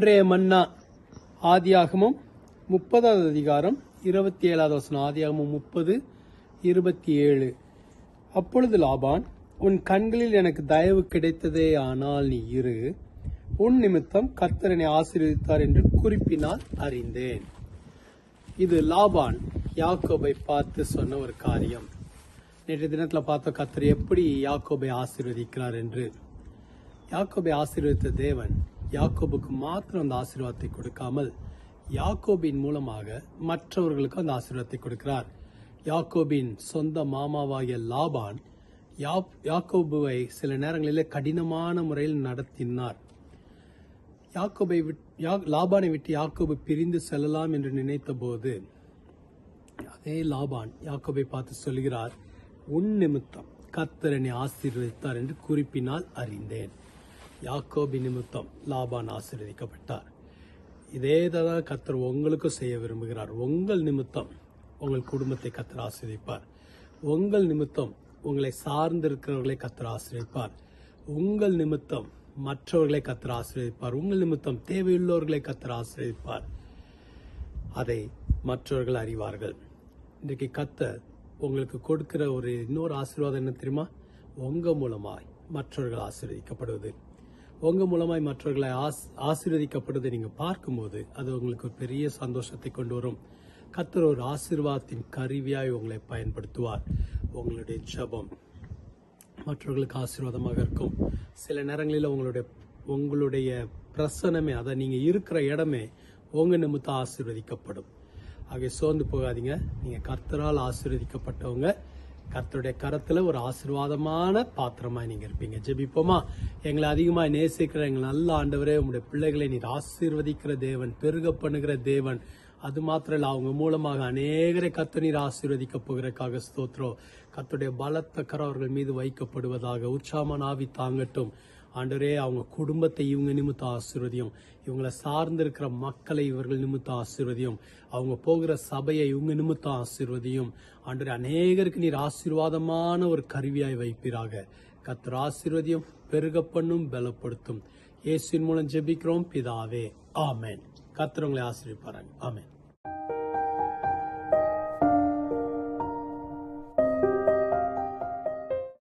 அன்றைய மன்னா ஆதியாகமம் முப்பதாவது அதிகாரம் இருபத்தி ஏழாவது வசனம் ஆதியாகமம் முப்பது இருபத்தி ஏழு அப்பொழுது லாபான் உன் கண்களில் எனக்கு தயவு கிடைத்ததே ஆனால் நீ இரு. உன் நிமித்தம் கர்த்தரனை ஆசீர்வதித்தார் என்று குறிப்பினால் அறிந்தேன். இது லாபான் யாக்கோபை பார்த்து சொன்ன ஒரு காரியம். நேற்று தினத்தில் பார்த்த கர்த்தர் எப்படி யாக்கோபை ஆசீர்வதிக்கிறார் என்று. யாக்கோபை ஆசீர்வதித்த தேவன் யாக்கோபுக்கு மாத்திரம் அந்த ஆசீர்வாதத்தை கொடுக்காமல் யாக்கோபின் மூலமாக மற்றவர்களுக்கும் அந்த ஆசீர்வாதத்தை கொடுக்கிறார். யாக்கோபின் சொந்த மாமாவாகிய லாபான் யா- யாக்கோபுவை சில நேரங்களிலே கடினமான முறையில் நடத்தினார். யாக்கோபை விட்- யா- லாபானை விட்டு யாக்கோபு பிரிந்து செல்லலாம் என்று நினைத்த போது அதே லாபான் யாக்கோபை பார்த்து சொல்கிறார் உன் நிமித்தம் கத்தரனை ஆசீர்வதித்தார் என்று குறிப்பினால் அறிந்தேன். யாக்கோபி நிமித்தம் லாபான் ஆசீர்வதிக்கப்பட்டார். இதே தான் கத்தர் உங்களுக்கும் செய்ய விரும்புகிறார். உங்கள் நிமித்தம் உங்கள் குடும்பத்தை கத்தர் ஆசிரியப்பார் உங்கள் நிமித்தம் உங்களை சார்ந்திருக்கிறவர்களை கத்தர் ஆசிரியப்பார் உங்கள் நிமித்தம் மற்றவர்களை கத்தர் ஆசிரியப்பார் உங்கள் நிமித்தம் தேவையுள்ளவர்களை கத்தர் ஆசிரியப்பார் அதை மற்றவர்கள் அறிவார்கள். இன்றைக்கு கத்தர் உங்களுக்கு கொடுக்கிற ஒரு இன்னொரு ஆசீர்வாதம் என்ன தெரியுமா? உங்கள் மூலமாய் மற்றவர்கள் ஆசீர்வதிக்கப்படுவது. உங்க மூலமாய் மற்றவர்களை ஆஸ் ஆசீர்வதிக்கப்படுவதை நீங்க பார்க்கும்போது அது உங்களுக்கு ஒரு பெரிய சந்தோஷத்தை கொண்டு வரும். கத்தர் ஒரு ஆசீர்வாதத்தின் கருவியாய் உங்களை பயன்படுத்துவார். உங்களுடைய ஜபம் மற்றவர்களுக்கு ஆசீர்வாதமாக இருக்கும். சில நேரங்களில் உங்களுடைய உங்களுடைய பிரசனமே அதை நீங்க இருக்கிற இடமே உங்க நிமித்தம் ஆசீர்வதிக்கப்படும். ஆகிய சோர்ந்து போகாதீங்க. நீங்க கர்த்தரால் ஆசீர்வதிக்கப்பட்டவங்க. கர்த்தருடைய கரத்துல ஒரு ஆசீர்வாதமான பாத்திரமா நீங்க இருப்பீங்க. ஜெபிப்போமா? எங்களை அதிகமா நேசிக்கிற எங்களை நல்ல ஆண்டவரே உங்களுடைய பிள்ளைகளை நீர் ஆசீர்வதிக்கிற தேவன் பெருக பண்ணுகிற தேவன். அது மாத்திரம் இல்ல அவங்க மூலமாக அநேகரை கத்து நீர் ஆசீர்வதிக்க போகிறக்காக ஸ்தோத்திரம். கத்துடைய பலத்த கரம் அவர்கள் மீது வைக்கப்படுவதாக உற்சாமன் ஆவி தாங்கட்டும். ஆண்டவரே அவங்க குடும்பத்தை இவங்க நிமித்த ஆசீர்வதியும் இவங்களை சார்ந்திருக்கிற மக்களை இவர்கள் நிமித்த ஆசீர்வதியும் அவங்க போகிற சபையை இவங்க நிமித்த ஆசீர்வதியும். ஆண்டவரே அநேகருக்கு நீர் ஆசீர்வாதமான ஒரு கருவியாய் வைப்பீராக. கத்தர் ஆசீர்வதியும் பெருக பண்ணும் பலப்படுத்தும். இயேசுவின் மூலம் ஜெபிக்கிறோம் பிதாவே. ஆமேன். கத்திரவங்களை உங்களை ஆமேன்.